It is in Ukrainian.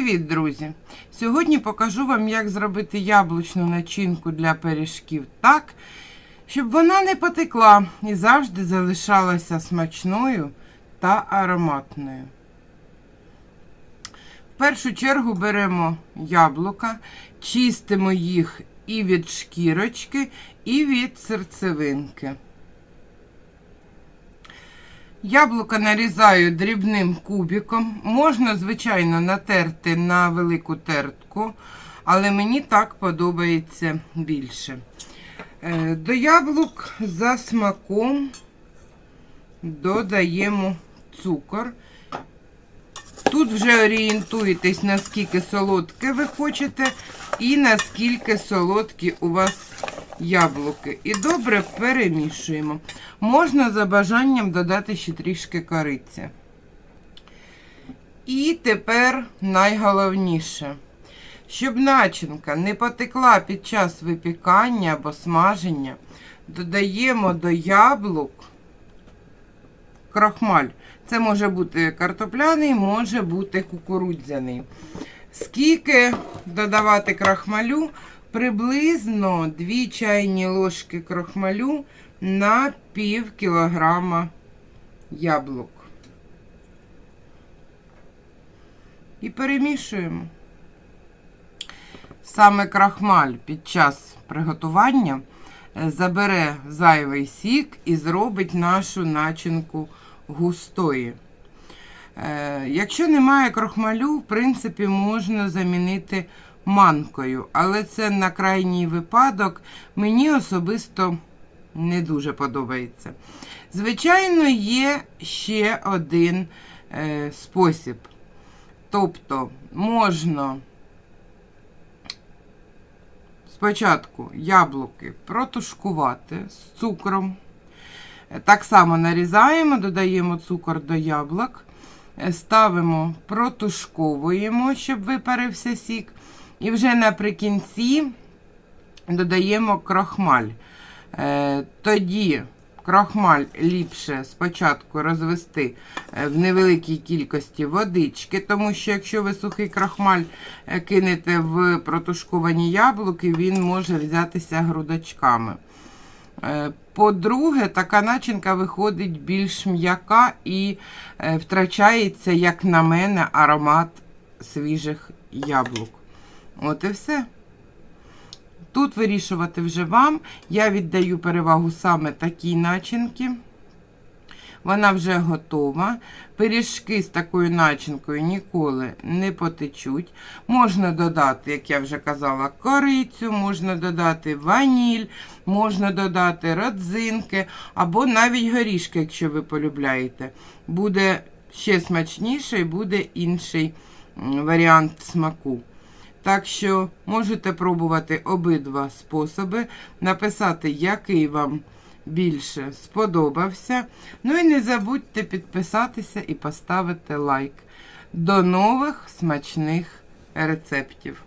Привіт, друзі! Сьогодні покажу вам, як зробити яблучну начинку для пиріжків так, щоб вона не потекла і завжди залишалася смачною та ароматною. В першу чергу беремо яблука, чистимо їх і від шкірочки, і від серцевинки. Яблука нарізаю дрібним кубиком. Можна, звичайно, натерти на велику тертку, але мені так подобається більше. Е, До яблук за смаком додаємо цукор. Тут вже орієнтуєтесь, наскільки солодке ви хочете, і наскільки солодкі у вас яблуки. І добре перемішуємо. Можна за бажанням додати ще трішки кориці. І тепер найголовніше. Щоб начинка не потекла під час випікання або смаження, додаємо до яблук крахмаль. Це може бути картопляний, може бути кукурудзяний. Скільки додавати крахмалю? Приблизно 2 чайні ложки крахмалю на пів кілограма яблук. І перемішуємо. Саме крахмаль під час приготування е, забере зайвий сік і зробить нашу начинку густої. Е, Якщо немає крохмалю, в принципі, можна замінити манкою, але це на крайній випадок мені особисто не дуже подобається. Звичайно, є ще один е, спосіб. Тобто можна спочатку яблуки протушкувати з цукром. Так само нарізаємо, додаємо цукор до яблук, ставимо, протушковуємо, щоб випарився сік. І вже наприкінці додаємо крохмаль. Е, Тоді крохмаль ліпше спочатку розвести е, в невеликій кількості водички, тому що якщо ви сухий крохмаль е, кинете в протушковані яблуки, він може взятися грудочками. По-друге, така начинка виходить більш м'яка і втрачається, як на мене, аромат свіжих яблук. От і все. Тут вирішувати вже вам. Я віддаю перевагу саме такій начинки. Вона вже готова. Пиріжки з такою начинкою ніколи не потечуть. Можна додати, як я вже казала, корицю, можна додати ваніль, можна додати родзинки або навіть горішки, якщо ви полюбляєте. Буде ще смачніше і буде інший варіант смаку. Так що можете пробувати обидва способи, написати, який вам більше сподобався. Ну і не забудьте підписатися і поставити лайк. До нових смачних рецептів!